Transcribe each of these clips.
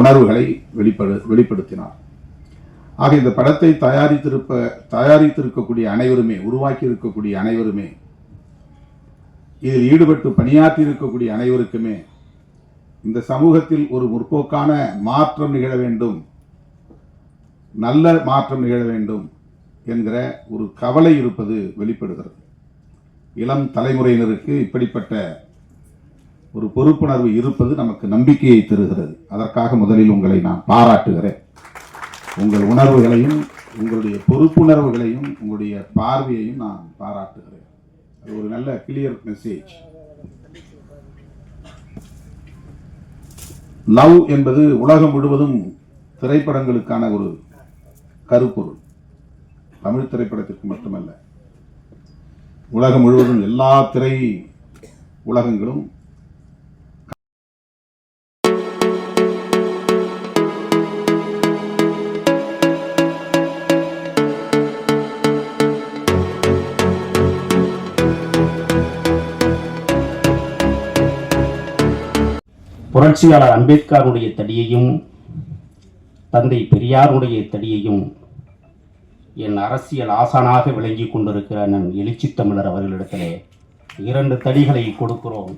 உணர்வுகளை வெளிப்படு வெளிப்படுத்தினார். ஆக இந்த படத்தை தயாரித்திருப்ப தயாரித்திருக்கக்கூடிய அனைவருமே உருவாக்கி இருக்கக்கூடிய அனைவருமே இதில் ஈடுபட்டு பணியாற்றி இருக்கக்கூடிய அனைவருக்குமே இந்த சமூகத்தில் ஒரு முற்போக்கான மாற்றம் நிகழ வேண்டும் நல்ல மாற்றம் நிகழ வேண்டும் என்கிற ஒரு கவலை இருப்பது வெளிப்படுகிறது. இளம் தலைமுறையினருக்கு இப்படிப்பட்ட ஒரு பொறுப்புணர்வு இருப்பது நமக்கு நம்பிக்கையை தருகிறது. அதற்காக முதலில் உங்களை நான் பாராட்டுகிறேன். உங்கள் உணர்வுகளையும் உங்களுடைய பொறுப்புணர்வுகளையும் உங்களுடைய பார்வையையும் நான் பாராட்டுகிறேன். அது ஒரு நல்ல கிளியர் மெசேஜ் லவ் என்பது உலகம் முழுவதும் திரைப்படங்களுக்கான ஒரு கருப்பொருள். தமிழ் திரைப்படத்திற்கு மட்டுமல்ல. உலகம் முழுவதும் எல்லா திரை உலகங்களும் புரட்சியாளர் அம்பேத்கருடைய தடியையும் தந்தை பெரியாருடைய தடியையும் என் அரசியல் ஆசானாக விளங்கி கொண்டிருக்கிற நன் எழுச்சி தமிழர் அவர்களிடத்திலே இரண்டு தடிகளை கொடுக்கிறோம்.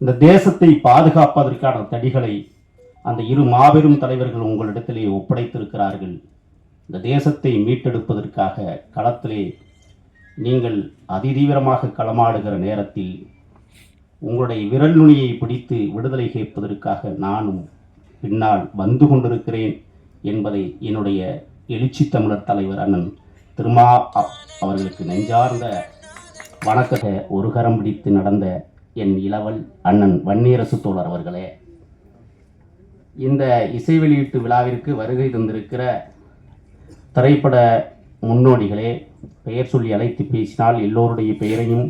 இந்த தேசத்தை பாதுகாப்பதற்கான தடிகளை அந்த இரு மாபெரும் தலைவர்கள் உங்களிடத்திலே ஒப்படைத்திருக்கிறார்கள். இந்த தேசத்தை மீட்டெடுப்பதற்காக களத்திலே நீங்கள் அதிதீவிரமாக களமாடுகிற நேரத்தில் உங்களுடைய விரல் நுனியை பிடித்து விடுதலை கேட்பதற்காக நானும் பின்னால் வந்து கொண்டிருக்கிறேன் என்பதை என்னுடைய எழுச்சி தமிழர் தலைவர் அண்ணன் திருமா அவர்களுக்கு நெஞ்சார்ந்த வணக்கத்தை ஒரு கரம் பிடித்து நடந்த என் இளவல் அண்ணன் வன்னியரசு தோழர் அவர்களே. இந்த இசை வெளியீட்டு விழாவிற்கு வருகை தந்திருக்கிற திரைப்பட முன்னோடிகளே பெயர் சொல்லி அழைத்து பேசினால் எல்லோருடைய பெயரையும்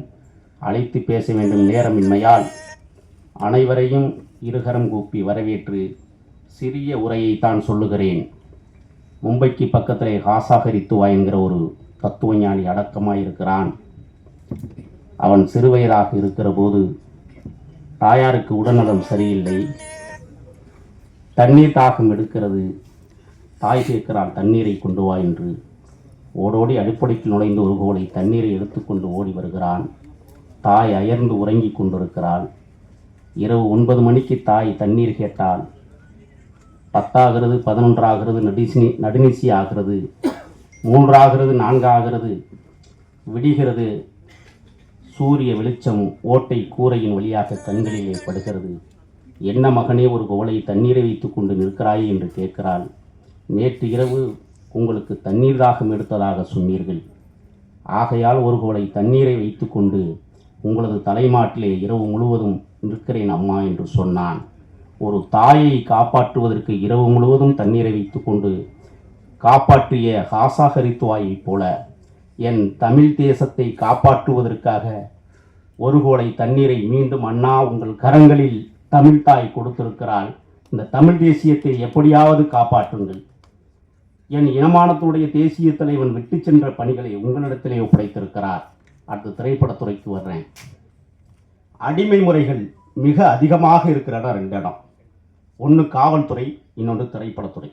அழைத்து பேச வேண்டும் நேரமின்மையால் அனைவரையும் இருகரம் கூப்பி வரவேற்று சிறிய உரையை தான் சொல்லுகிறேன். மும்பைக்கு பக்கத்திலே ஹாசாகரித்துவா என்கிற ஒரு தத்துவஞானி அடக்கமாக இருக்கிறான் அவன் சிறுவயதாக இருக்கிற போது தாயாருக்கு உடல்நலம் சரியில்லை. தண்ணீர் தாகம் எடுக்கிறது. தாய் கேட்கிறாள் தண்ணீரை கொண்டு வா என்று. ஓடோடி அடிப்படைக்கு நுழைந்து ஒரு கோலை தண்ணீரை எடுத்துக்கொண்டு ஓடி வருகிறான். தாய் அயர்ந்து உறங்கிக் கொண்டிருக்கிறாள். இரவு ஒன்பது மணிக்கு தாய் தண்ணீர் கேட்டால் பத்தாகிறது பதினொன்றாகிறது நடிசி நடுநிசி ஆகிறது. மூன்றாகிறது நான்காகிறது. விடிகிறது. சூரிய வெளிச்சம் ஓட்டை கூரையின் வழியாக கண்களிலே படுகிறது. என்ன மகனே ஒரு குவளை தண்ணீரை வைத்துக் கொண்டு நிற்கிறாய் என்று கேட்கிறாள். நேற்று இரவு உங்களுக்கு தண்ணீர் தாகம் எடுத்ததாக சொன்னீர்கள். ஆகையால் ஒரு குவளை தண்ணீரை வைத்துக்கொண்டு உங்களது தலைமாட்டிலே இரவு முழுவதும் நிற்கிறேன் அம்மா என்று சொன்னான். ஒரு தாயை காப்பாற்றுவதற்கு இரவு முழுவதும் தண்ணீரை வைத்துக்கொண்டு காப்பாற்றிய ஹாசாகரித்துவாயைப் போல என் தமிழ் தேசத்தை காப்பாற்றுவதற்காக ஒரு கோடை தண்ணீரை மீண்டும் அண்ணா உங்கள் கரங்களில் தமிழ் தாய் கொடுத்திருக்கிறாள். இந்த தமிழ் தேசியத்தை எப்படியாவது காப்பாற்றுங்கள். என் இனமானத்துடைய தேசிய தலைவன் விட்டு சென்ற பணிகளை உங்களிடத்திலே ஒப்படைத்திருக்கிறார். அடுத்த திரைப்படத்துறைக்கு வர்றேன். அடிமை முறைகள் மிக அதிகமாக இருக்கிற இடம் ரெண்டு இடம். ஒன்று காவல்துறை இன்னொன்று திரைப்படத்துறை.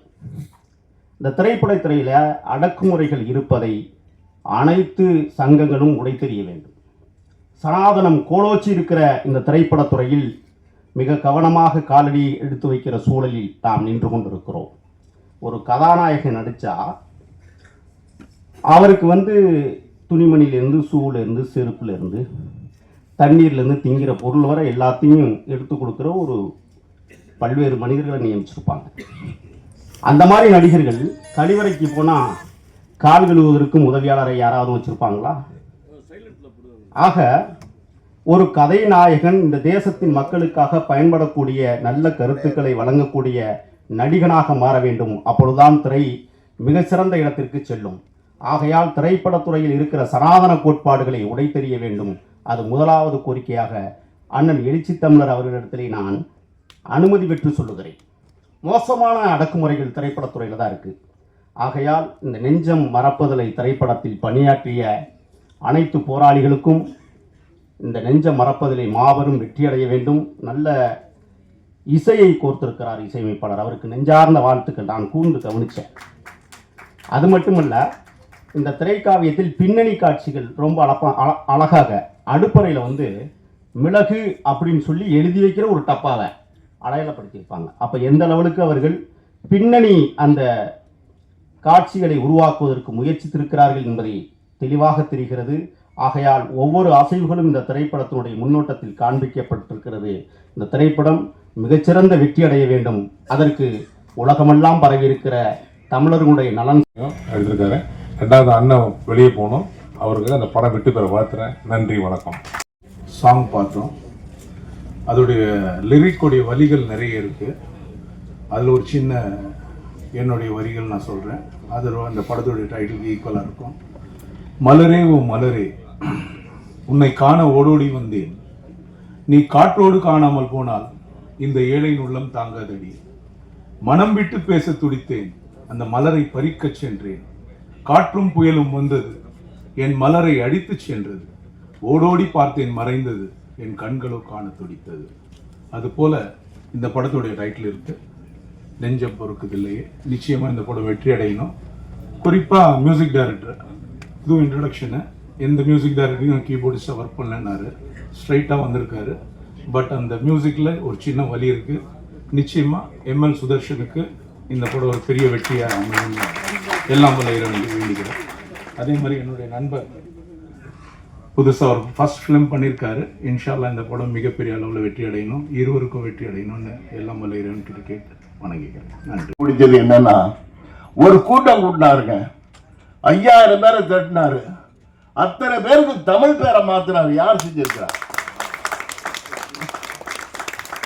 இந்த திரைப்படத்துறையில் அடக்குமுறைகள் இருப்பதை அனைத்து சங்கங்களும் உடைத்தெறிய வேண்டும். சனாதனம் கோலோச்சி இருக்கிற இந்த திரைப்படத்துறையில் மிக கவனமாக காலடி எடுத்து வைக்கிற சூழலில் நாம் நின்று கொண்டிருக்கிறோம். ஒரு கதாநாயகன் நடித்தா அவருக்கு வந்து துணிமணியிலேருந்து ஷூலேருந்து செருப்புலேருந்து தண்ணீர்லேருந்து திங்கிற பொருள் வரை எல்லாத்தையும் எடுத்து கொடுக்குற ஒரு பல்வேறு மனிதர்களை நியமிச்சிருப்பாங்க. அந்த மாதிரி நடிகர்கள் கழிவறைக்கு போனால் கால் கழுவுவதற்கும் உதவியாளரை யாராவது வச்சுருப்பாங்களா? ஆக ஒரு கதை நாயகன் இந்த தேசத்தின் மக்களுக்காக பயன்படக்கூடிய நல்ல கருத்துக்களை வழங்கக்கூடிய நடிகனாக மாற வேண்டும். அப்பொழுதுதான் திரை மிகச்சிறந்த இடத்திற்கு செல்லும். ஆகையால் திரைப்படத்துறையில் இருக்கிற சனாதன கோட்பாடுகளை உடைத்தெறிய வேண்டும். அது முதலாவது கோரிக்கையாக அண்ணன் எழுச்சி தமிழர் அவர்களிடத்திலே நான் அனுமதி பெற்று சொல்லுகிறேன். மோசமான அடக்குமுறைகள் திரைப்படத்துறையில் தான் இருக்குது ஆகையால் இந்த நெஞ்சம் மறப்பதிலை திரைப்படத்தில் பணியாற்றிய அனைத்து போராளிகளுக்கும் இந்த நெஞ்சம் மறப்பதிலை மாபெரும் வெற்றியடைய வேண்டும். நல்ல இசையை கோர்த்திருக்கிறார் இசையமைப்பாளர். அவருக்கு நெஞ்சார்ந்த வாழ்த்துக்கள். நான் கூர்ந்து கவனித்தேன் அது மட்டுமல்ல இந்த திரைக்காவியத்தில் பின்னணி காட்சிகள் ரொம்ப அழப்பா அழ- அழகாக அடுப்பறையில் வந்து மிளகு அப்படின்னு சொல்லி எழுதி வைக்கிற ஒரு டப்பாவை அடையாளப்படுத்தியிருப்பாங்க அப்போ எந்த லெவலுக்கு அவர்கள் பின்னணி அந்த காட்சிகளை உருவாக்குவதற்கு முயற்சித்திருக்கிறார்கள் என்பதை தெளிவாக தெரிகிறது. ஆகையால் ஒவ்வொரு அசைவுகளும் இந்த திரைப்படத்தினுடைய முன்னோட்டத்தில் காண்பிக்கப்பட்டிருக்கிறது. இந்த திரைப்படம் மிகச்சிறந்த வெற்றி அடைய வேண்டும். அதற்கு உலகமெல்லாம் பரவியிருக்கிற தமிழர்களுடைய நலன் எடுத்திருக்காரு ரெண்டாவது அண்ணன் வெளியே போகணும். அவருக்கு அந்த படம் விட்டு பெற வாழ்த்துறேன். நன்றி வணக்கம். சாங் பார்த்தோம். அதோடைய லிரிக்குடைய வரிகள் நிறைய இருக்குது அதில் ஒரு சின்ன என்னுடைய வரிகள் நான் சொல்கிறேன் அது அந்த படத்துடைய டைட்டிலுக்கு ஈக்குவலாக இருக்கும். மலரே ஓ மலரே உன்னை காண ஓடோடி வந்தேன். நீ காற்றோடு காணாமல் போனால் இந்த ஏழையின் உள்ளம் தாங்காதடி. மனம் விட்டு பேச துடித்தேன். அந்த மலரை பறிக்கச் சென்றேன். காற்றும் புயலும் வந்தது. என் மலரை அடித்துச் சென்றது. ஓடோடி பார்த்தேன் மறைந்தது. என் கண்களோ காண துடித்தது. அதுபோல இந்த படத்துடைய டைட்டில் இருக்கு. நெஞ்சம் பொறுக்குதில்லையே. நிச்சயமாக இந்த படம் வெற்றி அடையணும். குறிப்பாக மியூசிக் டைரக்டர் இதுவும் இன்ட்ரடக்ஷனு எந்த மியூசிக் டைரக்டரையும் கீபோர்டிஸ்டாக ஒர்க் பண்ணலன்னாரு. ஸ்ட்ரைட்டாக வந்திருக்காரு. பட் அந்த மியூசிக்கில் ஒரு சின்ன வழி இருக்குது நிச்சயமாக எம்எல் சுதர்ஷனுக்கு இந்த படம் ஒரு பெரிய வெற்றியாக அமையும். எல்லாம் வல்ல இறைவனுக்கு வேண்டிக்கிறேன் அதே மாதிரி என்னுடைய நண்பர் புதுசாக ஒரு ஃபர்ஸ்ட் ஃபிலிம் பண்ணியிருக்காரு இன்ஷால்லா இந்த படம் மிகப்பெரிய அளவில் வெற்றி அடையணும். இருவருக்கும் வெற்றி அடையணும்னு எல்லாம் வல்ல இறைவன்கிட்ட கேட்டு வணங்கிக்கிறேன். நன்றி. பிடிச்சது என்னன்னா ஒரு கூட்டம் கூட்டினாருங்க. ஐயாயிரம் பேரை திரட்டினாரு. அத்தனை பேருக்கு தமிழ் பேரை மாத்தினாரு. யார் செஞ்சிருக்கிறார்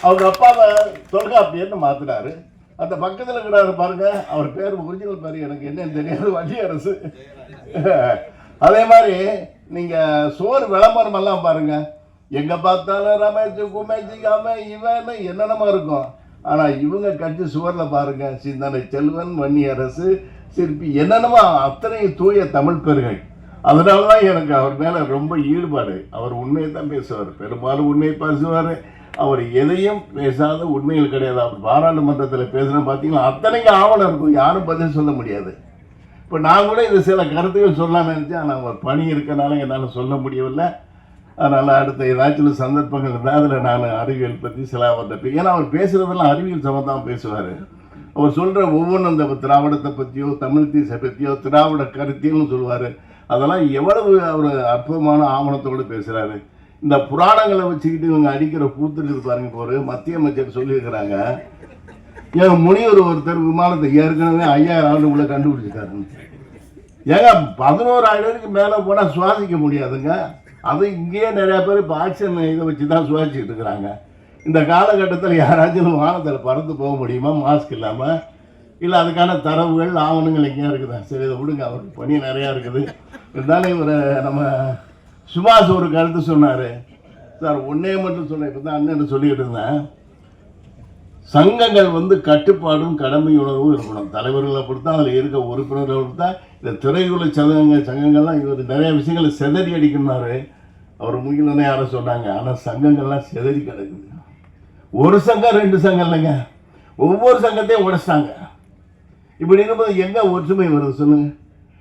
அவங்க அப்பாவை தொல்காப்பியன்னு மாத்தினாரு. அந்த பக்கத்தில் இருக்கிறாரு பாருங்க. அவர் பேர் ஒரிஜினல் பேர் எனக்கு என்னன்னு தெரியாது வள்ளியரசு அதே மாதிரி நீங்க சோறு விளம்பரம் எல்லாம் பாருங்க. எங்க பார்த்தாலும் ரமேஷ் குமேஷ் அம இவன் என்னென்னமா இருக்கும். ஆனா இவங்க கட்சி சுவர்ல பாருங்க சிந்தனை செல்வன் வன்னி அரசு சிற்பி என்னென்னமோ அத்தனை தூய தமிழ் பேர்கள். அதனால தான் எனக்கு அவர் மேல ரொம்ப ஈடுபாடு. அவர் உண்மையை தான் பேசுவார். பெரும்பாலும் உண்மையை பேசுவார். அவர் எதையும் பேசாத உண்மைகள் கிடையாது. அவர் பாராளுமன்றத்தில் பேசுகிறேன் பார்த்தீங்கன்னா அத்தனைக்கும் ஆவணம் இருக்கும். யாரும் பதில் சொல்ல முடியாது. இப்போ நான் கூட இது சில கருத்துக்கள் சொல்லலாம்னு நினச்சேன். ஆனால் அவர் பணி இருக்கனால என்னால் சொல்ல முடியவில்லை. அதனால் அடுத்த ஏதாச்சும் சந்தர்ப்பங்கள் இருந்தால் அதில் நான் அறிவியல் பற்றி சில அவர்கிட்ட ஏன்னா அவர் பேசுகிறதெல்லாம் அறிவியல் சம்மந்தமாக பேசுவார். அவர் சொல்கிற ஒவ்வொன்றும் இந்த திராவிடத்தை பற்றியோ தமிழ் தேச பற்றியோ திராவிட கருத்தியல்னு சொல்லுவார். அதெல்லாம் எவ்வளவு அவர் அற்புதமான ஆவணத்தோடு பேசுகிறாரு இந்த புராணங்களை வச்சுக்கிட்டு இவங்க அடிக்கிற கூத்துட்டு பாருங்க இப்போ மத்திய அமைச்சர் சொல்லியிருக்கிறாங்க. என் முனிவர் ஒருத்தர் விமானத்தை ஏற்கனவே ஐயாயிரம் ஆண்டுக்குள்ள கண்டுபிடிச்சிருக்காருன்னு ஏங்க பதினோராயிரத்துக்கு மேலே போனால் சுவாசிக்க முடியாதுங்க. அது இங்கேயே நிறையா பேர் இப்போ ஆக்சிஜன் இதை வச்சு தான் சுவாசிச்சுட்டு இருக்கிறாங்க. இந்த காலகட்டத்தில் யாராச்சும் வானத்தில் பறந்து போக முடியுமா? மாஸ்க் இல்லாமல் இல்லை அதுக்கான தரவுகள் ஆவணங்கள் எங்கேயா இருக்குதா? சரி இதை விடுங்க அவருக்கு பணி நிறையா இருக்குது. இருந்தாலும் இவர் நம்ம சுபாஷ் ஒரு கருத்து சொன்னார். சார் ஒன்னே மட்டும் சொன்னேன் இப்போ தான் அண்ணன் சொல்லிக்கிட்டு இருந்தேன்? சங்கங்கள் வந்து கட்டுப்பாடும் கடமை உணர்வும் இருக்கணும். தலைவர்களை பொறுத்தா அதில் இருக்க உறுப்பினர்களை பொறுத்தா இந்த திரையுள்ள சங்கங்கள் சங்கங்கள்லாம் இவர் நிறைய விஷயங்களை செதறி அடிக்கணும்னாரு அவர் முகிலனே யாரும் சொன்னாங்க ஆனால் சங்கங்கள்லாம் செதறி கிடக்குது. ஒரு சங்கம் ரெண்டு சங்கம் இல்லைங்க. ஒவ்வொரு சங்கத்தையும் உடைச்சிட்டாங்க. இப்படி இருக்கும்போது எங்கே ஒற்றுமை வருது சொல்லுங்கள்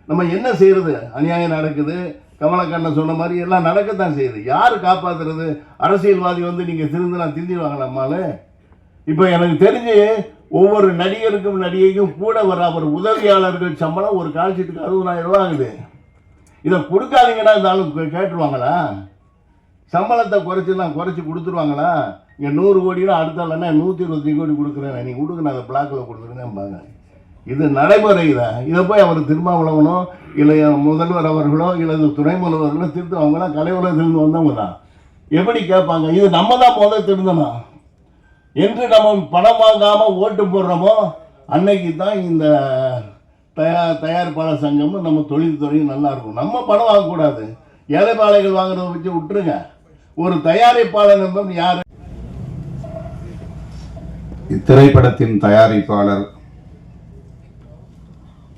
நம்ம என்ன செய்கிறது அநியாயம் நடக்குது. கமலக்கண்ணன் சொன்ன மாதிரி எல்லாம் நடக்கத்தான் செய்யுது. யார் காப்பாற்றுறது அரசியல்வாதி வந்து நீங்கள் திருந்தினா திருந்திடுவாங்களாம்மாலு இப்போ எனக்கு தெரிஞ்சு ஒவ்வொரு நடிகருக்கும் நடிகைக்கும் கூட வர அவர் உதவியாளர்கள் சம்பளம் ஒரு கால்ஷீட்டுக்கு அறுபதாயிரம் ரூபா ஆகுது. இதை கொடுக்காதீங்கன்னா இந்த கேட்டுருவாங்களா? சம்பளத்தை குறைச்சி தான் குறைச்சி கொடுத்துருவாங்களா? இங்கே நூறு கோடினா அடுத்த இல்லைன்னா நூற்றி இருபத்தி கோடி கொடுக்குறேன். நீ கொடுக்குறேன் நான் அதை பிளாக்கில் கொடுத்துருங்கம்பாங்க. இது நடைமுறை தான் இதை போய் அவர் திருமாவளவனோ இல்லை முதல்வர் அவர்களோ இல்லை துணை முதல்வர்களோ திருத்த அவங்களாம் கலையுலகத்திலிருந்து வந்தவங்க தான். எப்படி கேட்பாங்க? இது நம்ம தான் முதல் திருந்தணும் என்று நம்ம பணம் வாங்காமல் ஓட்டு போடுறோமோ அன்னைக்கு தான் இந்த தயா தயாரிப்பாளர் சங்கமும் நம்ம தொழில்துறையும் நல்லா இருக்கும். நம்ம பணம் வாங்கக்கூடாது. ஏழைப்பாளைகள் வாங்குறத வச்சு விட்டுருங்க. ஒரு தயாரிப்பாளர் என்பது யார்? இத்திரைப்படத்தின் தயாரிப்பாளர்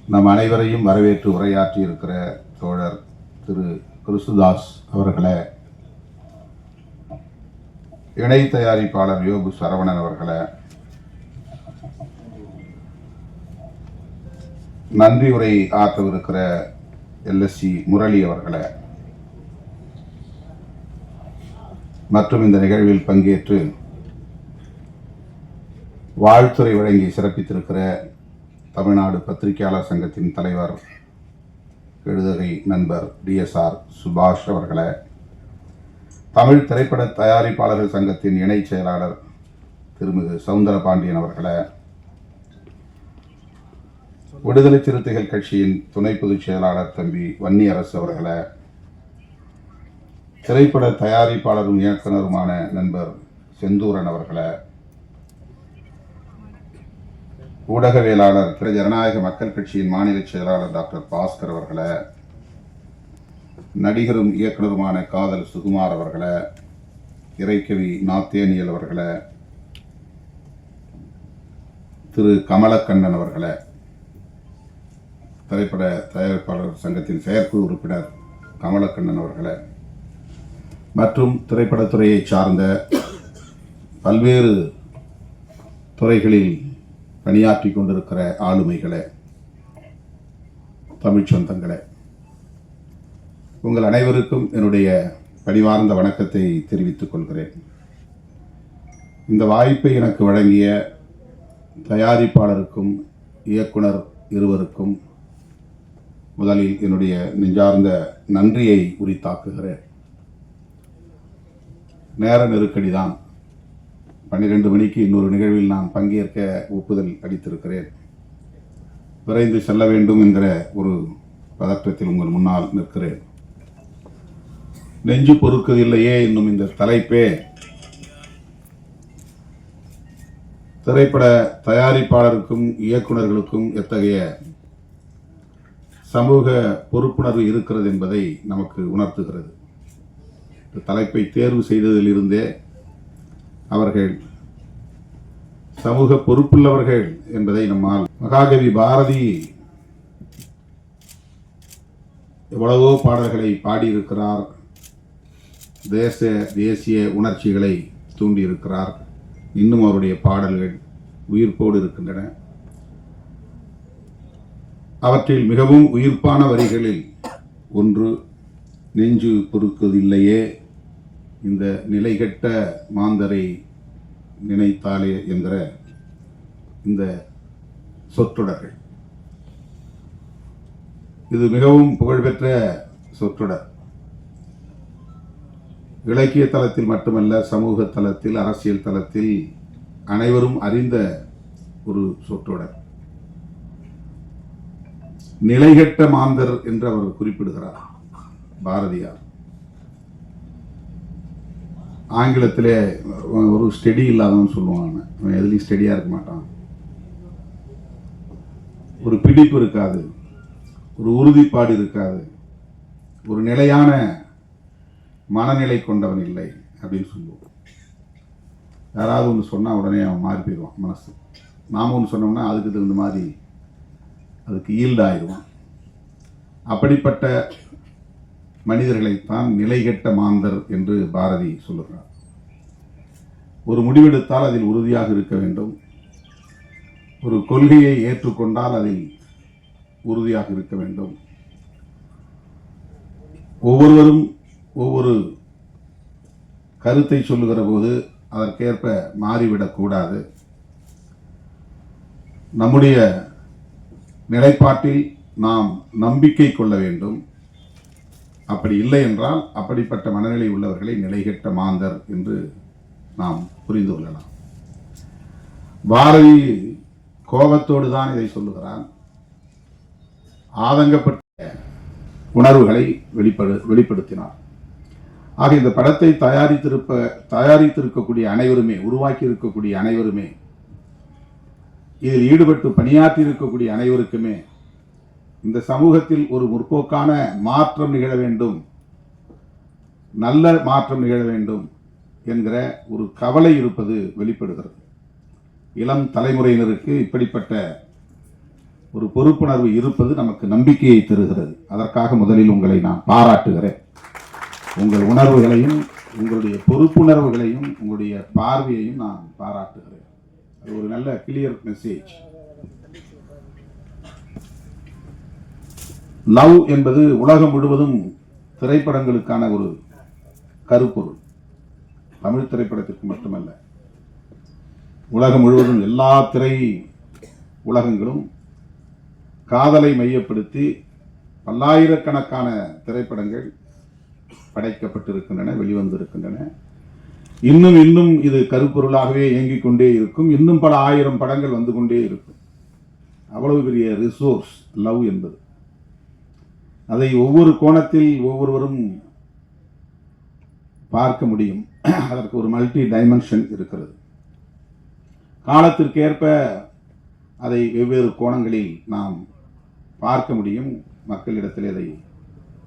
நம் அனைவரையும் வரவேற்று உரையாற்றி இருக்கிற தோழர் திரு கிறிஸ்துதாஸ் அவர்களை இணை தயாரிப்பாளர் யோகு சரவணன் அவர்களை நன்றி உரை ஆற்றவிருக்கிற எல்எஸ்சி முரளி அவர்களை மற்றும் இந்த நிகழ்வில் பங்கேற்று வாழ்த்துறை வழங்கி சிறப்பித்திருக்கிற தமிழ்நாடு பத்திரிகையாளர் சங்கத்தின் தலைவர் எழுதுகை நண்பர் டிஎஸ்ஆர் சுபாஷ் அவர்களை தமிழ் திரைப்பட தயாரிப்பாளர்கள் சங்கத்தின் இணைச் செயலாளர் திருமிகு சவுந்தர பாண்டியன் அவர்களை விடுதலை சிறுத்தைகள் கட்சியின் துணை பொதுச் செயலாளர் தம்பி வன்னியரசு அவர்களை திரைப்பட தயாரிப்பாளரும் இயக்குனருமான நண்பர் செந்தூரன் அவர்களை ஊடகவியலாளர் திரு ஜனநாயக மக்கள் கட்சியின் மாநில செயலாளர் டாக்டர் பாஸ்கர் அவர்களை நடிகரும் இயக்குனருமான காதல் சுகுமார் அவர்களை இறைக்கவி நாத்தேனியல் அவர்களை திரு கமலக்கண்ணன் அவர்களை திரைப்பட தயாரிப்பாளர் சங்கத்தின் செயற்குழு உறுப்பினர் கமலக்கண்ணன் அவர்களை மற்றும் திரைப்படத்துறையை சார்ந்த பல்வேறு துறைகளில் பணியாற்றி கொண்டிருக்கிற ஆளுமைகளே தமிழ் சொந்தங்களே உங்கள் அனைவருக்கும் என்னுடைய பணிவார்ந்த வணக்கத்தை தெரிவித்துக் கொள்கிறேன். இந்த வாய்ப்பை எனக்கு வழங்கிய தயாரிப்பாளருக்கும் இயக்குனர் இருவருக்கும் முதலில் என்னுடைய நெஞ்சார்ந்த நன்றியை உரித்தாக்குகிறேன். நேர நெருக்கடிதான். பன்னிரெண்டு மணிக்கு இன்னொரு நிகழ்வில் நான் பங்கேற்க ஒப்புதல் அளித்திருக்கிறேன். விரைந்து செல்ல வேண்டும் என்கிற ஒரு பதற்றத்தில் உங்கள் முன்னால் நிற்கிறேன். நெஞ்சு பொறுக்கதில்லையே இன்னும் இந்த தலைப்பே திரைப்பட தயாரிப்பாளருக்கும் இயக்குனர்களுக்கும் எத்தகைய சமூக பொறுப்புணர்வு இருக்கிறது என்பதை நமக்கு உணர்த்துகிறது. இந்த தலைப்பை தேர்வு செய்ததிலிருந்தே அவர்கள் சமூக பொறுப்புள்ளவர்கள் என்பதை நம்மால் மகாகவி பாரதி எவ்வளவோ பாடல்களை பாடியிருக்கிறார் தேச தேசிய உணர்ச்சிகளை தூண்டியிருக்கிறார். இன்னும் அவருடைய பாடல்கள் உயிர்ப்போடு இருக்கின்றன. அவற்றில் மிகவும் உயிர்ப்பான வரிகளில் ஒன்று நெஞ்சு பொறுக்குவதில்லையே இந்த நிலைகெட்ட மாந்தரை நினைத்தாலே என்கிற இந்த சொற்றொடர்கள். இது மிகவும் புகழ்பெற்ற சொற்றொடர். இலக்கிய தளத்தில் மட்டுமல்ல சமூக தளத்தில் அரசியல் தளத்தில் அனைவரும் அறிந்த ஒரு சொற்றொடர். நிலைகெட்ட மாந்தர் என்று அவர் குறிப்பிடுகிறார் பாரதியார். ஆங்கிலத்தில் ஒரு ஸ்டெடி இல்லாதவன் சொல்லுவாங்க. அவன் எதுலேயும் ஸ்டெடியாக இருக்க மாட்டான். ஒரு பிடிப்பு இருக்காது. ஒரு உறுதிப்பாடு இருக்காது. ஒரு நிலையான மனநிலை கொண்டவன் இல்லை அப்படின்னு சொல்லுவோம். யாராவது ஒன்று சொன்னால் உடனே அவன் மாறி போயிடுவான் மனசு. நாம் ஒன்று சொன்னோம்னா அதுக்கு தகுந்த மாதிரி அதுக்கு ஈல்டாயிடுவான் அப்படிப்பட்ட மனிதர்களைத்தான் நிலைகெட்ட மாந்தர் என்று பாரதி சொல்லுகிறார். ஒரு முடிவெடுத்தால் அதில் உறுதியாக இருக்க வேண்டும். ஒரு கொள்கையை ஏற்றுக்கொண்டால் அதில் உறுதியாக இருக்க வேண்டும். ஒவ்வொருவரும் ஒவ்வொரு கருத்தை சொல்லுகிற போது அதற்கேற்ப மாறிவிடக்கூடாது நம்முடைய நிலைப்பாட்டில் நாம் நம்பிக்கை கொள்ள வேண்டும். அப்படி இல்லை என்றால் அப்படிப்பட்ட மனநிலை உள்ளவர்களை நிலைகெட்ட மாந்தர் என்று நாம் புரிந்து கொள்ளலாம். பாரதி கோபத்தோடு தான் இதை சொல்லுகிறான். ஆதங்கப்பட்ட உணர்வுகளை வெளிப்படு வெளிப்படுத்தினார். ஆக இந்த படத்தை தயாரித்திருப்ப தயாரித்திருக்கக்கூடிய அனைவருமே உருவாக்கி இருக்கக்கூடிய அனைவருமே இதில் ஈடுபட்டு பணியாற்றி இருக்கக்கூடிய அனைவருக்குமே இந்த சமூகத்தில் ஒரு முற்போக்கான மாற்றம் நிகழ வேண்டும். நல்ல மாற்றம் நிகழ வேண்டும் என்கிற ஒரு கவலை இருப்பது வெளிப்படுகிறது. இளம் தலைமுறையினருக்கு இப்படிப்பட்ட ஒரு பொறுப்புணர்வு இருப்பது நமக்கு நம்பிக்கையை தருகிறது. அதற்காக முதலில் உங்களை நான் பாராட்டுகிறேன். உங்கள் உணர்வுகளையும் உங்களுடைய பொறுப்புணர்வுகளையும் உங்களுடைய பார்வையையும் நான் பாராட்டுகிறேன். அது ஒரு நல்ல கிளியர் மெசேஜ் லவ் என்பது உலகம் முழுவதும் திரைப்படங்களுக்கான ஒரு கருப்பொருள். தமிழ் திரைப்படத்திற்கு மட்டுமல்ல. உலகம் முழுவதும் எல்லா திரை உலகங்களும் காதலை மையப்படுத்தி பல்லாயிரக்கணக்கான திரைப்படங்கள் படைக்கப்பட்டிருக்கின்றன வெளிவந்திருக்கின்றன. இன்னும் இன்னும் இது கருப்பொருளாகவே இயங்கிக் கொண்டே இருக்கும். இன்னும் பல ஆயிரம் படங்கள் வந்து கொண்டே இருக்கும். அவ்வளவு பெரிய ரிசோர்ஸ் லவ் என்பது. அதை ஒவ்வொரு கோணத்தில் ஒவ்வொருவரும் பார்க்க முடியும். அதற்கு ஒரு மல்டி டைமென்ஷன் இருக்கிறது. காலத்திற்கேற்ப அதை வெவ்வேறு கோணங்களில் நாம் பார்க்க முடியும். மக்களிடத்தில் அதை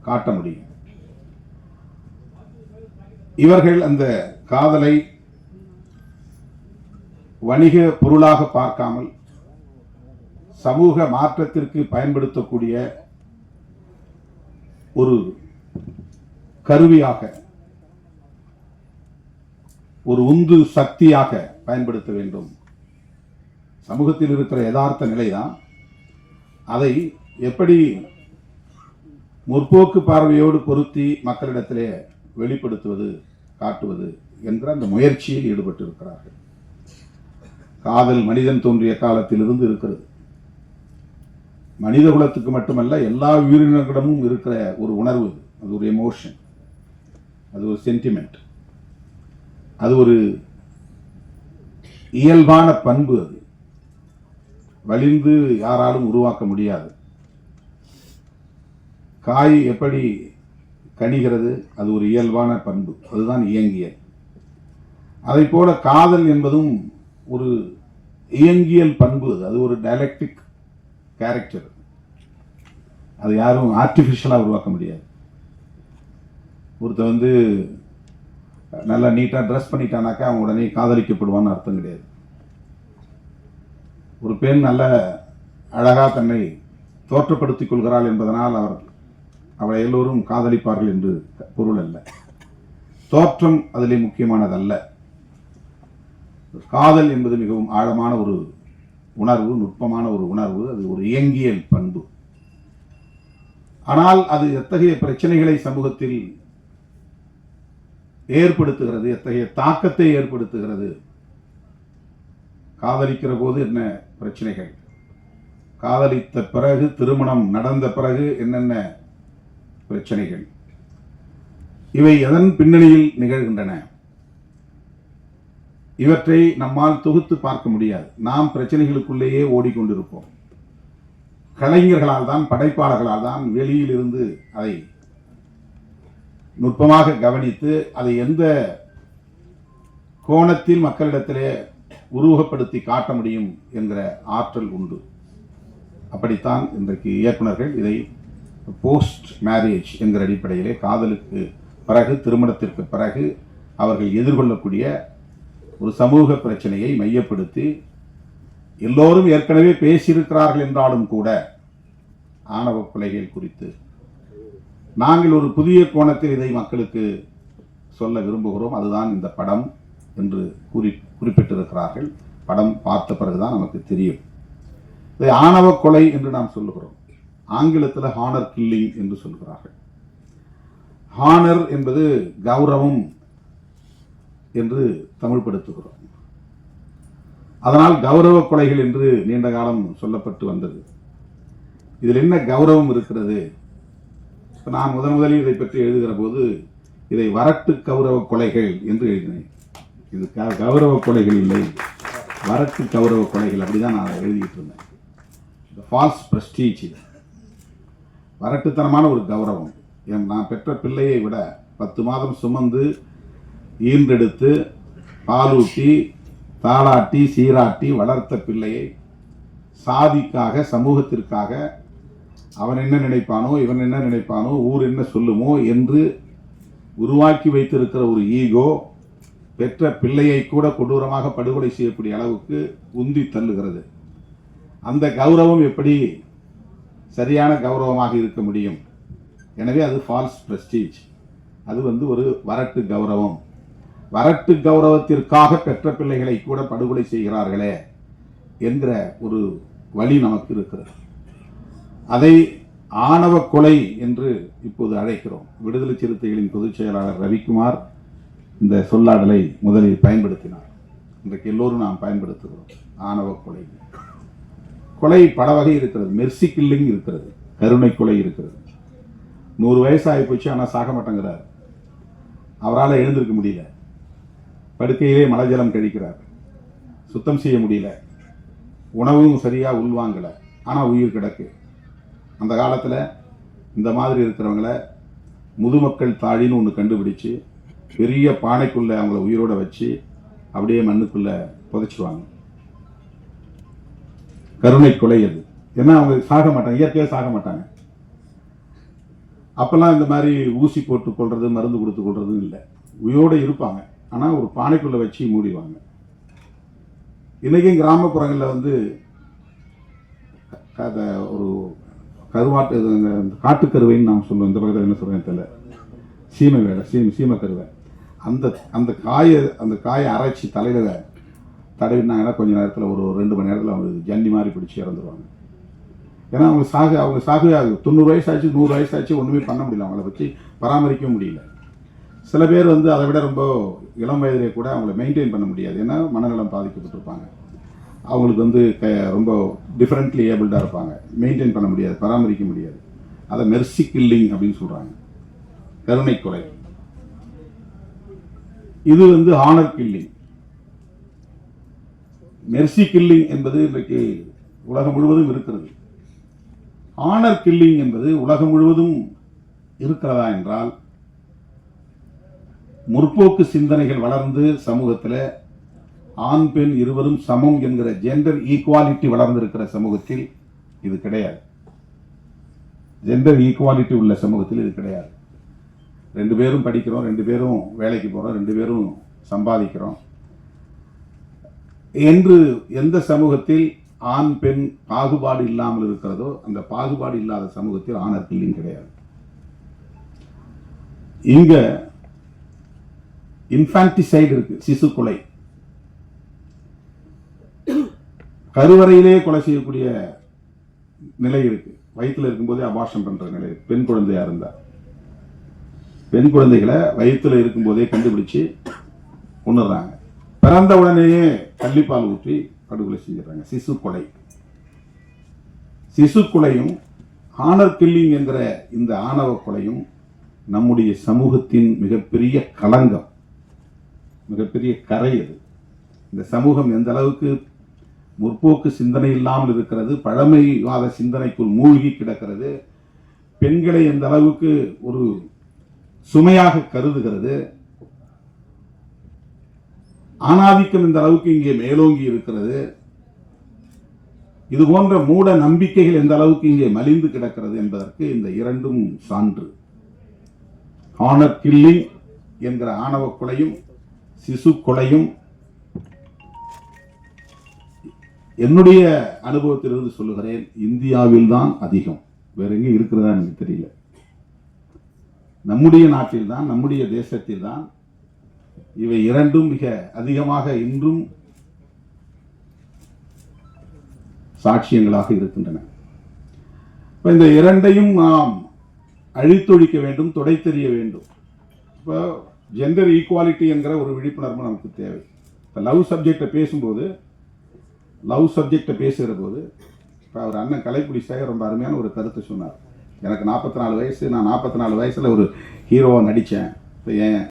காட்ட முடியும். இவர்கள் அந்த காதலை வணிக பொருளாக பார்க்காமல் சமூக மாற்றத்திற்கு பயன்படுத்தக்கூடிய ஒரு கருவியாக ஒரு உந்து சக்தியாக பயன்படுத்த வேண்டும். சமூகத்தில் இருக்கிற யதார்த்த நிலைதான். அதை எப்படி முற்போக்கு பார்வையோடு பொருத்தி மக்களிடத்திலே வெளிப்படுத்துவது காட்டுவது என்ற அந்த முயற்சியில் ஈடுபட்டிருக்கிறார்கள். காதல் மனிதன் தோன்றிய காலத்திலிருந்து இருக்கிறது. மனித குலத்துக்கு மட்டுமல்ல எல்லா உயிரினங்களிடமும் இருக்கிற ஒரு உணர்வு அது. ஒரு எமோஷன் அது ஒரு சென்டிமெண்ட் அது ஒரு இயல்பான பண்பு அது. வலிந்து யாராலும் உருவாக்க முடியாது. காய் எப்படி கனிகிறது அது ஒரு இயல்பான பண்பு அதுதான் இயங்கியல். அதைப் போல காதல் என்பதும் ஒரு இயங்கியல் பண்பு அது அது ஒரு டைலக்டிக் கேரக்டர் அது யாரும் ஆர்டிஃபிஷியலாக உருவாக்க முடியாது. ஒருத்தர் வந்து நல்லா நீட்டாக ட்ரெஸ் பண்ணிட்டானாக்கா அவன் உடனே காதலிக்கப்படுவான்னு அர்த்தம் கிடையாது. ஒரு பெண் நல்ல அழகாக தன்னை தோற்றப்படுத்திக் கொள்கிறாள் என்பதனால் அவர் அவளை எல்லோரும் காதலிப்பார்கள் என்று பொருள் அல்ல. தோற்றம் அதிலே முக்கியமானதல்ல. காதல் என்பது மிகவும் ஆழமான ஒரு உணர்வு நுட்பமான ஒரு உணர்வு அது ஒரு இயங்கியல் பண்பு. ஆனால் அது எத்தகைய பிரச்சனைகளை சமூகத்தில் ஏற்படுத்துகிறது எத்தகைய தாக்கத்தை ஏற்படுத்துகிறது? காதலிக்கிற போது என்ன பிரச்சனைகள்? காதலித்த பிறகு திருமணம் நடந்த பிறகு என்னென்ன பிரச்சனைகள்? இவை எதன் பின்னணியில் நிகழ்கின்றன? இவற்றை நம்மால் தொகுத்து பார்க்க முடியாது. நாம் பிரச்சனைகளுக்குள்ளேயே ஓடிக்கொண்டிருப்போம். கலைஞர்களால் தான் படைப்பாளர்களால் தான் வெளியில் இருந்து அதை நுட்பமாக கவனித்து அதை எந்த கோணத்தில் மக்களிடத்திலே உருவகப்படுத்தி காட்ட முடியும் என்கிற ஆற்றல் உண்டு. அப்படித்தான் இன்றைக்கு இயக்குனர்கள் இதை போஸ்ட் மேரேஜ் என்கிற அடிப்படையிலே காதலுக்கு பிறகு திருமணத்திற்கு பிறகு அவர்கள் எதிர்கொள்ளக்கூடிய ஒரு சமூக பிரச்சனையை மையப்படுத்தி எல்லோரும் ஏற்கனவே பேசியிருக்கிறார்கள் என்றாலும் கூட ஆணவ கொலைகள் குறித்து நாங்கள் ஒரு புதிய கோணத்தில் இதை மக்களுக்கு சொல்ல விரும்புகிறோம். அதுதான் இந்த படம் என்று கூறி குறிப்பிட்டிருக்கிறார்கள். படம் பார்த்த பிறகுதான் நமக்கு தெரியும். இதை ஆணவ கொலை என்று நாம் சொல்லுகிறோம். ஆங்கிலத்தில் ஹானர் கில்லிங் என்று சொல்கிறார்கள். ஹானர் என்பது கௌரவம் என்று தமிழ்படுத்துகிறோம். அதனால் கௌரவ கொலைகள் என்று நீண்ட காலம் சொல்லப்பட்டு வந்தது. இதில் என்ன கௌரவம் இருக்கிறது? இப்போ நான் முதன் முதலில் இதை பற்றி எழுதுகிற போது இதை வரட்டு கௌரவ கொலைகள் என்று எழுதினேன். இது க- கௌரவ கொலைகள் இல்லை. வரட்டு கௌரவ கொலைகள் அப்படி தான் நான் எழுதிட்டு இருந்தேன். இந்த ஃபால்ஸ் பிரஸ்டீஜ் இது. வரட்டுத்தனமான ஒரு கௌரவம். என் நான் பெற்ற பிள்ளையை விட பத்து மாதம் சுமந்து ஈன்றெடுத்து பாலூட்டி தாளாட்டி சீராட்டி வளர்த்த பிள்ளையை சாதிக்காக சமூகத்திற்காக அவன் என்ன நினைப்பானோ இவன் என்ன நினைப்பானோ ஊர் என்ன சொல்லுமோ என்று உருவாக்கி வைத்திருக்கிற ஒரு ஈகோ பெற்ற பிள்ளையை கூட கொடூரமாக படுகொலை செய்யக்கூடிய அளவுக்கு உந்தி தள்ளுகிறது. அந்த கௌரவம் எப்படி சரியான கௌரவமாக இருக்க முடியும்? எனவே அது ஃபால்ஸ் ப்ரெஸ்டீஜ் அது வந்து ஒரு வரட்டு கௌரவம். வரட்டு கௌரவத்திற்காக பெற்ற பிள்ளைகளை கூட படுகொலை செய்கிறார்களே என்கிற ஒரு வழி நமக்கு இருக்கிறது. அதை ஆணவ கொலை என்று இப்போது அழைக்கிறோம். விடுதலை சிறுத்தைகளின் பொதுச் செயலாளர் ரவிக்குமார் இந்த சொல்லாடலை முதலில் பயன்படுத்தினார். இன்றைக்கு எல்லோரும் நாம் பயன்படுத்துகிறோம். ஆணவ கொலை. கொலை பல வகை இருக்கிறது. மெர்சி கில்லிங் இருக்கிறது. கருணை கொலை இருக்கிறது. நூறு வயசு ஆகி போச்சு ஆனால் சாக மாட்டேங்கிறார் அவரால் எழுந்திருக்க முடியல. படுக்கையிலே மலஜலம் கழிக்கிறார். சுத்தம் செய்ய முடியல. உணவும் சரியாக உள்வாங்கலை ஆனால் உயிர் கிடக்கு. அந்த காலத்தில் இந்த மாதிரி இருக்கிறவங்கள முதுமக்கள் தாழின்னு ஒன்று கண்டுபிடிச்சு பெரிய பானைக்குள்ளே அவங்கள உயிரோட வச்சு அப்படியே மண்ணுக்குள்ளே புதைச்சிடுவாங்க கருணை கொலை அது. ஏன்னா அவங்க சாக மாட்டாங்க. இயற்கையாக சாக மாட்டாங்க. அப்போல்லாம் இந்த மாதிரி ஊசி போட்டு கொள்வது மருந்து கொடுத்து கொள்றதும் இல்லை. உயிரோடு இருப்பாங்க. ஆனால் ஒரு பானைக்குள்ளே வச்சு மூடிடுவாங்க. இன்றைக்கும் கிராமப்புறங்களில் வந்து அதை ஒரு கருவாட்டு இந்த காட்டுக்கருவைன்னு நாம் சொல்லுவோம் இந்த பக்கத்தில் என்ன சொல்கிறேன் தெரியல. சீமை வேலை சீமை சீமை கருவை. அந்த அந்த காயை அந்த காயை அரைச்சி தலையில் தடவினாங்கன்னா கொஞ்ச நேரத்தில் ஒரு ரெண்டு மணி நேரத்தில் அவங்க ஜன்னி மாதிரி பிடிச்சி இறந்துருவாங்க. ஏன்னா அவங்க சாக அவங்க சாகவே ஆகுது. தொண்ணூறு வயசாச்சு நூறு வயசாச்சு ஒன்றுமே பண்ண முடியல. அவங்கள வச்சு பராமரிக்க முடியல. சில பேர் வந்து அதை விட ரொம்ப இளம் வயதிலே கூட அவங்கள மெயின்டைன் பண்ண முடியாது. ஏன்னா மனநலம் பாதிக்கப்பட்டிருப்பாங்க. அவங்களுக்கு வந்து க ரொம்ப டிஃப்ரெண்ட்லி ஏபிள்டாக இருப்பாங்க. மெயின்டைன் பண்ண முடியாது பராமரிக்க முடியாது. அதை மெர்சி கில்லிங் அப்படின்னு சொல்கிறாங்க கருணை கொலை இது வந்து ஹானர் கில்லிங் மெர்சி கில்லிங் என்பது இன்றைக்கு உலகம் முழுவதும் இருக்கிறது. ஆனர் கில்லிங் என்பது உலகம் முழுவதும் இருக்கிறதா என்றால் முற்போக்கு சிந்தனைகள் வளர்ந்து சமூகத்தில் ஆண் பெண் இருவரும் சமம் என்கிற ஜெண்டர் ஈக்குவாலிட்டி வளர்ந்திருக்கிற சமூகத்தில் இது கிடையாது. ஜெண்டர் ஈக்குவாலிட்டி உள்ள சமூகத்தில் இது கிடையாது. ரெண்டு பேரும் படிக்கிறோம் ரெண்டு பேரும் வேலைக்கு போகிறோம் ரெண்டு பேரும் சம்பாதிக்கிறோம். என்று எந்த சமூகத்தில் ஆண் பெண் பாகுபாடு இல்லாமல் இருக்கிறதோ அந்த பாகுபாடு இல்லாத சமூகத்தில் ஆணர் கில்லிங் கிடையாது. இங்கே இன்ஃபான்டிசைடு இருக்கு சிசு கொலை. கருவறையிலே கொலை செய்யக்கூடிய நிலை இருக்கு. வயிற்றுல இருக்கும்போதே அபாஷம் பண்ற நிலை பெண் குழந்தையா இருந்தா. பெண் குழந்தைகளை வயிற்றுல இருக்கும்போதே கண்டுபிடிச்சு கொண்டுடுறாங்க பிறந்த உடனேயே கள்ளிப்பால் ஊற்றி படுகொலை செஞ்சிடறாங்க. சிசு கொலை. சிசு கொலையும் ஆனர் கில்லிங் என்கிற இந்த ஆணவ கொலையும் நம்முடைய சமூகத்தின் மிகப்பெரிய களங்கம். மிகப்பெரிய கரை அது. இந்த சமூகம் எந்த அளவுக்கு முற்போக்கு சிந்தனை இல்லாமல் இருக்கிறது பழமைவாத சிந்தனைக்குள் மூழ்கி கிடக்கிறது பெண்களை எந்த அளவுக்கு ஒரு சுமையாக கருதுகிறது ஆணாதிக்கம் இந்த அளவுக்கு இங்கே மேலோங்கி இருக்கிறது இது போன்ற மூட நம்பிக்கைகள் எந்த அளவுக்கு இங்கே மலிந்து கிடக்கிறது என்பதற்கு இந்த இரண்டும் சான்று. ஆனர் கில்லிங் என்கிற ஆணவ கொலையும் சிசு கொலையும் என்னுடைய அனுபவத்திலிருந்து சொல்லுகிறேன் இந்தியாவில் தான் அதிகம். வேற எங்கே இருக்கிறதா எனக்கு தெரியல. நம்முடைய நாட்டில் தான் நம்முடைய தேசத்தில் தான் இவை இரண்டும் மிக அதிகமாக இன்றும் சாட்சியங்களாக இருக்கின்றன. இப்போ இந்த இரண்டையும் நாம் அழித்தொழிக்க வேண்டும் துடைத்தெறிய வேண்டும். இப்போ ஜெண்டர் ஈக்குவாலிட்டி என்கிற ஒரு விழிப்புணர்வு நமக்கு தேவை. இப்போ லவ் சப்ஜெக்டை பேசும்போது லவ் சப்ஜெக்டை பேசுகிற போது இப்போ அவர் அண்ணன் கலைப்புடி சேகர் ரொம்ப அருமையான ஒரு கருத்தை சொன்னார். எனக்கு நாற்பத்தி நாலு வயசு நான் நாற்பத்தி நாலு வயசில் ஒரு ஹீரோவாக நடித்தேன் இப்போ ஏன்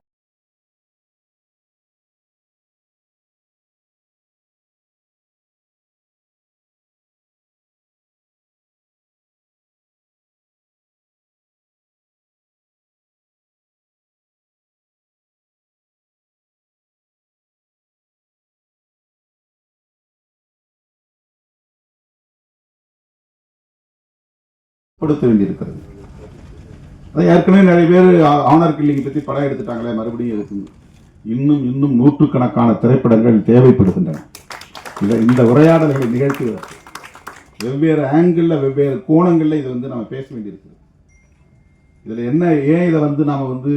கொடுத்த வேண்டியிருக்கிறது. அதை ஏற்கனவே நிறைய பேர் ஆனர் கில்லிங் பற்றி படம் எடுத்துட்டாங்களே மறுபடியும் எதுக்கு? இன்னும் இன்னும் நூற்றுக்கணக்கான திரைப்படங்கள் தேவைப்படுகின்றன. இதை இந்த உரையாடல்களை நிகழ்த்துவதற்கு வெவ்வேறு ஆங்கிளில் வெவ்வேறு கோணங்களில் இதை வந்து நம்ம பேச வேண்டியிருக்குது இதில் என்ன ஏன் இதை வந்து நாம் வந்து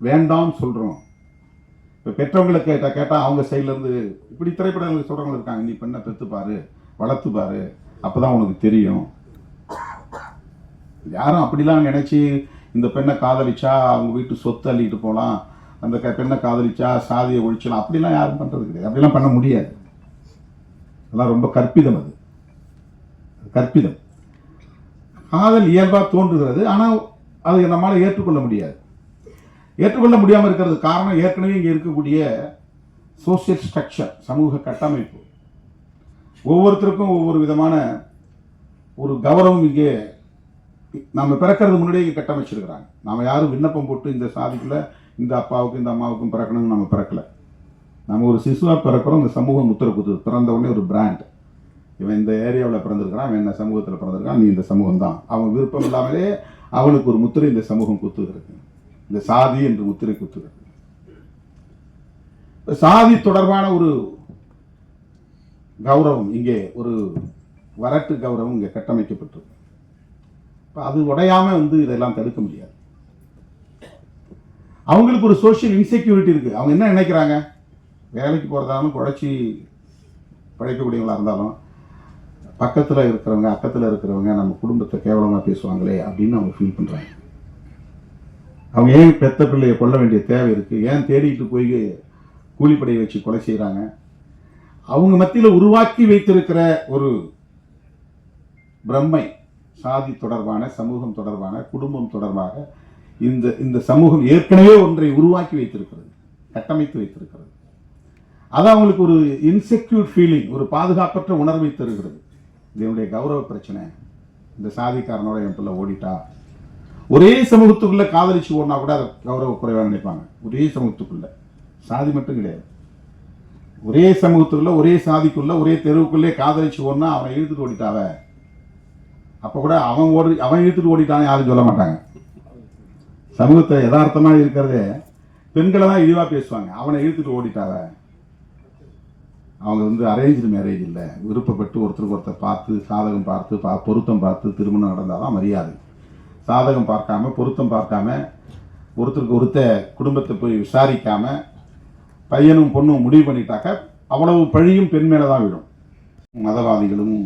வேண்டாம் சொல்கிறோம் இப்போ பெற்றவங்களை கேட்டால் கேட்டால் அவங்க சைட்லேருந்து இப்படி திரைப்படங்களுக்கு சொல்கிறவங்க இருக்காங்க. நீ பெண்ணை பெற்றுப்பாரு வளர்த்துப்பாரு. வளர்த்து அப்போ தான் உனக்கு தெரியும். யாரும் அப்படிலாம் நினச்சி இந்த பெண்ணை காதலிச்சா அவங்க வீட்டு சொத்து அள்ளிட்டு போகலாம் அந்த க- பெண்ணை காதலிச்சா சாதியை ஒழிச்சலாம் அப்படிலாம் யாரும் பண்ணுறது கிடையாது. அப்படிலாம் பண்ண முடியாது. அதெல்லாம் ரொம்ப கற்பிதம் அது. கற்பிதம். காதல் இயல்பாக தோன்றுகிறது. ஆனால் அதை நம்மளால் ஏற்றுக்கொள்ள முடியாது. ஏற்றுக்கொள்ள முடியாமல் இருக்கிறது காரணம் ஏற்கனவே இங்கே இருக்கக்கூடிய சோசியல் ஸ்ட்ரக்சர் சமூக கட்டமைப்பு. ஒவ்வொருத்தருக்கும் ஒவ்வொரு விதமான ஒரு கௌரவம் இங்கே நம்ம பிறக்கிறது முன்னாடியே இங்கே கட்டமைச்சிருக்கிறாங்க. நம்ம யாரும் விண்ணப்பம் போட்டு இந்த சாதிக்குள்ள இந்த அப்பாவுக்கும் இந்த அம்மாவுக்கும் பிறக்கணும்னு நம்ம பிறக்கல. நம்ம ஒரு சிசுவாக பிறக்கிறோம் இந்த சமூகம் முத்திர குத்து பிறந்த உடனே ஒரு பிராண்ட் இவன் இந்த ஏரியாவில் பிறந்திருக்கிறான் இவன் இந்த சமூகத்தில் பிறந்திருக்கான் நீ இந்த சமூகம் தான். அவன் விருப்பம் இல்லாமலே அவனுக்கு ஒரு முத்திரை இந்த சமூகம் குத்துகிறது. இந்த சாதி என்று முத்திரை குத்துகிறது. சாதி தொடர்பான ஒரு கௌரவம் இங்கே ஒரு வரட்டு கௌரவம் இங்கே கட்டமைக்கப்பட்டிருக்கு. அது உடையாம வந்து இதெல்லாம் தடுக்க முடியாது. அவங்களுக்கு ஒரு சோஷியல் இன்செக்யூரிட்டி இருக்கு. அவங்க என்ன நினைக்கிறாங்க? வேலைக்கு போறதாலும் குழைச்சி பழைக்கக்கூடியவங்களா இருந்தாலும் பக்கத்தில் இருக்கிறவங்க அக்கத்தில் இருக்கிறவங்க நம்ம குடும்பத்தை கேவலமாக பேசுவாங்களே அப்படின்னு அவங்க ஃபீல் பண்ணுறாங்க அவங்க ஏன் பெத்த பிள்ளையை கொல்ல வேண்டிய தேவை இருக்குது ஏன் தேடிட்டு போய் கூலிப்படையை வச்சு கொலை செய்கிறாங்க அவங்க மத்தியில் உருவாக்கி வைத்திருக்கிற ஒரு பிரம்மை சாதி தொடர்பான சமூகம் தொடர்பான குடும்பம் தொடர்பாக இந்த இந்த சமூகம் ஏற்கனவே ஒன்றை உருவாக்கி வைத்திருக்கிறது கட்டமைத்து வைத்திருக்கிறது. அது அவங்களுக்கு ஒரு இன்செக்யூர் ஃபீலிங் ஒரு பாதுகாப்பற்ற உணர்வை தருகிறது. இதனுடைய கௌரவ பிரச்சனை. இந்த சாதிக்காரனோட என் பிள்ளை ஓடிட்டா? ஒரே சமூகத்துக்குள்ள காதலிச்சு ஓடினா கூட அதை கௌரவ குறைவாக நினைப்பாங்க. ஒரே சமூகத்துக்குள்ள. சாதி மட்டும் கிடையாது. ஒரே சமூகத்துக்குள்ள ஒரே சாதிக்குள்ள ஒரே தெருவுக்குள்ளே காதலிச்சு ஓடினா அவனை இழுத்துட்டு ஓடிட்டாவ? அப்போ கூட அவன் ஓடி அவன் இழுத்துட்டு ஓடிட்டான்னு யாரும் சொல்ல மாட்டாங்க. சமூகத்தை யதார்த்தமாக இருக்கிறதே பெண்களை தான் இழிவாக பேசுவாங்க. அவனை இழுத்துட்டு ஓடிட்டாவ அவங்க வந்து அரேஞ்சு மேரேஜ் இல்லை. விருப்பப்பட்டு ஒருத்தருக்கு ஒருத்தர் பார்த்து சாதகம் பார்த்து பா பொருத்தம் பார்த்து திருமணம் நடந்தால் தான் மரியாதை. சாதகம் பார்க்காம பொருத்தம் பார்க்காம ஒருத்தருக்கு ஒருத்த குடும்பத்தை போய் விசாரிக்காம பையனும் பொண்ணும் முடிவு பண்ணிட்டாக்க அவ்வளவு பழியும் பெண் மேலே தான் விடும் மதவாதிகளும்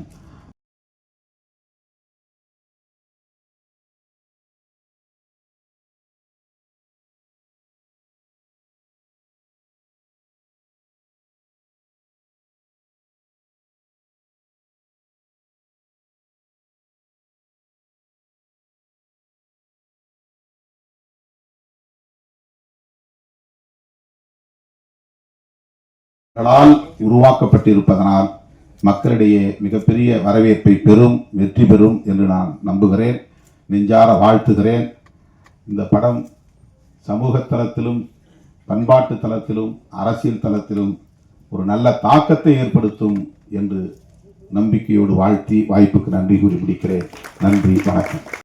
மக்களால் உருவாக்கப்பட்டிருப்பதனால் மக்களிடையே மிகப்பெரிய வரவேற்பை பெறும் வெற்றி பெறும் என்று நான் நம்புகிறேன். நெஞ்சார வாழ்த்துகிறேன். இந்த படம் சமூக தளத்திலும் பண்பாட்டு தளத்திலும் அரசியல் தளத்திலும் ஒரு நல்ல தாக்கத்தை ஏற்படுத்தும் என்று நம்பிக்கையோடு வாழ்த்தி வாய்ப்புக்கு நன்றி கூறி முடிக்கிறேன். நன்றி வணக்கம்.